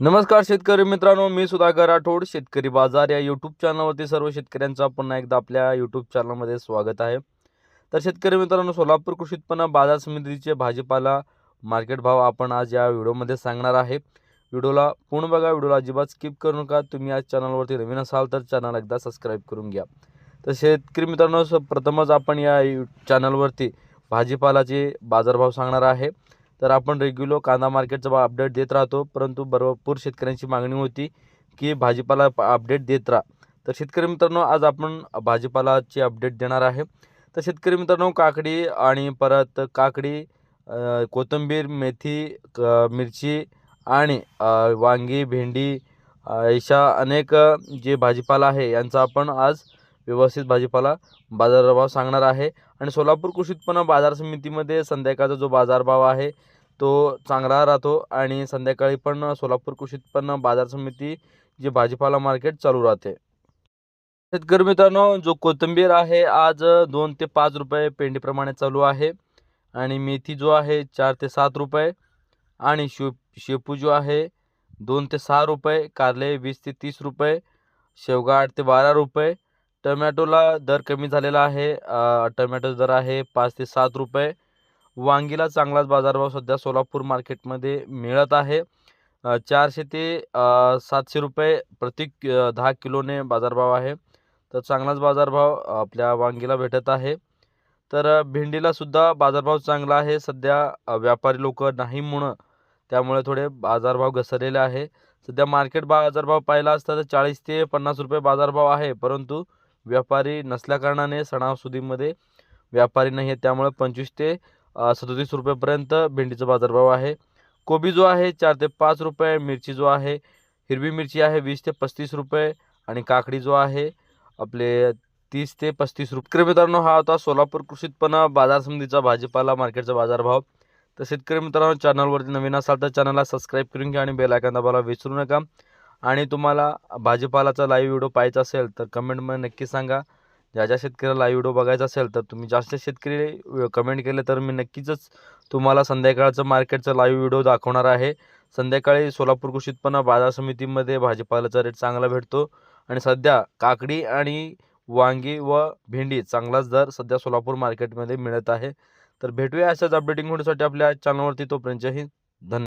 नमस्कार शेतकरी मित्रांनो मी सुधाकर राठोड शेतकरी बाजार या यूट्यूब चॅनलवरती सर्व शेतकऱ्यांचं पुन्हा एकदा आपल्या यूट्यूब चॅनलमध्ये स्वागत आहे. तर शेतकरी मित्रांनो सोलापूर कृषी उत्पन्न बाजार समितीचे भाजीपाला मार्केट भाव आपण आज या व्हिडिओमध्ये सांगणार आहे. व्हिडिओला पूर्ण बघा व्हिडिओला अजिबात स्किप करू नका. तुम्ही आज चॅनलवरती नवीन असाल तर चॅनल एकदा सबस्क्राईब करून घ्या. तर शेतकरी मित्रांनो प्रथमच आपण या यू चॅनलवरती भाजीपालाचे बाजारभाव सांगणार आहे. तर आपण रेग्युलर कांदा मार्केटचा अपडेट देत राहतो. परंतु भरपूर शेतकऱ्यांची मागणी होती की भाजीपाला अपडेट देत राहा. तर शेतकरी मित्रांनो आज आपण भाजीपालाची अपडेट देणार आहे. तर शेतकरी मित्रांनो काकडी आणि परत काकडी कोथिंबीर मेथी क- मिरची आणि वांगी भेंडी अशा अनेक जे भाजीपाला आहे यांचा आपण आज व्यवस्थित भाजीपाला बाजारभाव सांगणार आहे. आणि सोलापूर कृषी उत्पन्न बाजार समितीमध्ये संध्याकाळचा जो बाजारभाव आहे तो चांगला राहतो आणि संध्याकाळी पण सोलापूर कृषीत पण बाजार समिती जे भाजीपाला मार्केट चालू राहते. शेतकरी मित्रांनो जो कोथिंबीर आहे आज दोन ते पाच रुपये पेंडीप्रमाणे चालू आहे. आणि मेथी जो आहे चार ते सात रुपये. आणि शे शेपू जो आहे दोन ते सहा रुपये. कारले वीस ते तीस रुपये. शेवगा आठ ते बारा रुपये. टमॅटोला दर कमी झालेला आहे. टमॅटो दर आहे पाच ते सात रुपये. वांगीला चांगलाच बाजारभाव सध्या सोलापूर मार्केटमध्ये मिळत आहे. चारशे ते सातशे रुपये प्रति दहा किलोने बाजारभाव आहे. तर चांगलाच बाजारभाव आपल्या वांगीला भेटत आहे. तर भेंडीलासुद्धा भेंडीला सुद्धा बाजारभाव चांगला आहे. सध्या व्यापारी लोक नाही म्हणून त्यामुळे थोडे बाजारभाव घसरलेले आहे. सध्या मार्केट बाजारभाव पाहिला असता तर चाळीस ते पन्नास रुपये बाजारभाव आहे. परंतु व्यापारी नसल्याकारणाने सणासुदीमध्ये व्यापारी नाही आहे त्यामुळे पंचवीस ते सदोतीस रुपयेपर्यंत भेंडीचा बाजारभाव आहे. कोबी जो आहे चार ते पाच रुपये. मिरची जो आहे हिरवी मिरची आहे वीस ते पस्तीस रुपये. आणि काकडी जो आहे आपले तीस ते पस्तीस रुपये. शेतकरी मित्रांनो हा होता सोलापूर कृषी उत्पन्न बाजार समितीचा भाजीपाला मार्केटचा बाजारभाव. तर शेतकरी मित्रांनो चॅनलवरती नवीन असाल तर चॅनलला सबस्क्राईब करून घ्या आणि बेलायकन दाबायला विसरू नका. आणि तुम्हाला भाजीपालाचा लाईव्ह व्हिडिओ पाहायचा असेल तर कमेंटमध्ये नक्की सांगा. ज्या ज्या शेतकऱ्याला व्हिडिओ बघायचा असेल तर तुम्ही जास्त शेतकरी कमेंट केले तर मी नक्कीच तुम्हाला संध्याकाळचं मार्केटचा लाईव्ह व्हिडिओ दाखवणार आहे. संध्याकाळी सोलापूर कृषी उत्पन्न बाजार समितीमध्ये भाजीपाल्याचा रेट चांगला भेटतो. आणि सध्या काकडी आणि वांगी व भेंडी चांगलाच दर सध्या सोलापूर मार्केटमध्ये मिळत आहे. तर भेटूया अशाच अपडेटिंग होण्यासाठी आपल्या चॅनलवरती तोपर्यंत जय हिंद. धन्यवाद.